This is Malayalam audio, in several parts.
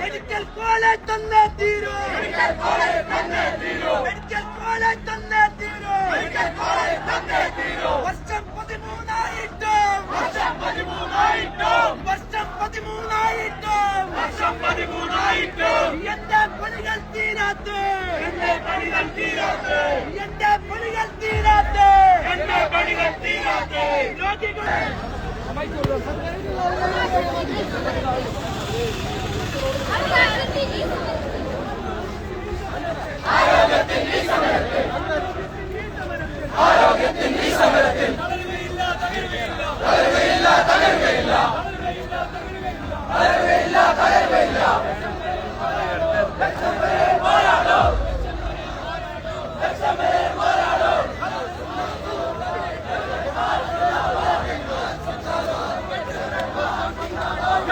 മെഡിക്കൽ കോളേജ് തന്നേ തീരൂ മെഡിക്കൽ കോളേജ് തന്നേ തീരൂ മെഡിക്കൽ കോളേജ് തന്നേ തീരൂ മെഡിക്കൽ കോളേജ് തന്നേ Thank you.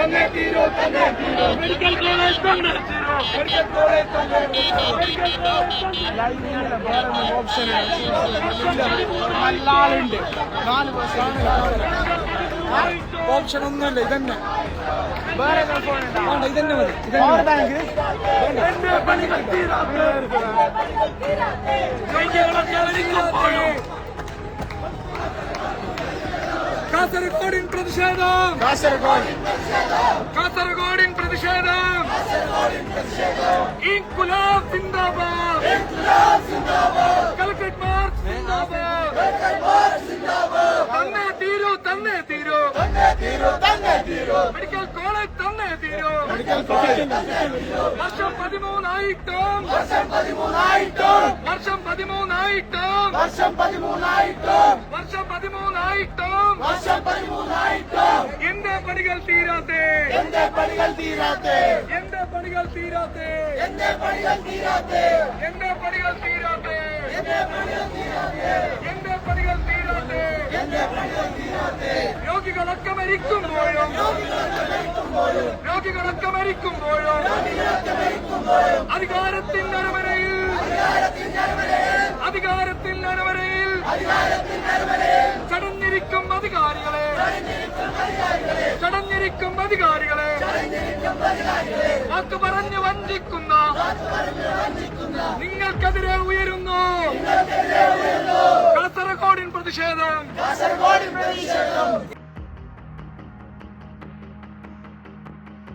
തന്നെ തീരൂ തന്നെ മെഡിക്കൽ കോളേജ് തന്നെ തീരൂ മെഡിക്കൽ കോളേജ് തന്നെ തീരൂ ഓപ്ഷൻ നല്ല ആളുണ്ട് നാല് ബസ്സാണ് ഓപ്ഷൻ ഒന്നുമില്ല ഇതന്നെ വേറെ വേണ്ട ഇതന്നെ മതി ഇതന്നെ ബാങ്ക് കാസർഗോഡിൻ പ്രതിഷേധം. കാസർഗോഡ് കാസർഗോഡിൻ പ്രതിഷേധം. ഇൻകുലാബ് സിന്ദാബാദ്. കൽക്കട്ട് മാർച്ച് സിന്ദാബാദ്. തന്നെ തീരൂ തന്നെ തീരൂ. മെഡിക്കൽ കോളേജ് തന്നെ തീരൂ. വർഷം പതിമൂന്നായിട്ടും. വർഷം പതിമൂന്നായിട്ടും. വർഷം പതിമൂന്നായിട്ടും. വർഷം പതിമൂന്നായിട്ടും. വർഷം പതിമൂന്നായിട്ടും. எந்த பணிகள் தீராதே. எந்த பணிகள் தீராதே. எந்த பணிகள் தீராதே. எந்த பணிகள் தீராதே. எந்த பணிகள் தீராதே. எந்த பணிகள் தீராதே. எந்த பணிகள் தீராதே. எந்த அதிகாரத்தின் அரமனை അധികാരികളെ. ചടഞ്ഞിരിക്കും അധികാരികളെ. വാക്ക് പറഞ്ഞു വഞ്ചിക്കുന്ന. നിങ്ങൾക്കെതിരെ ഉയരുന്നു. കാസർഗോഡിൻ പ്രതിഷേധം.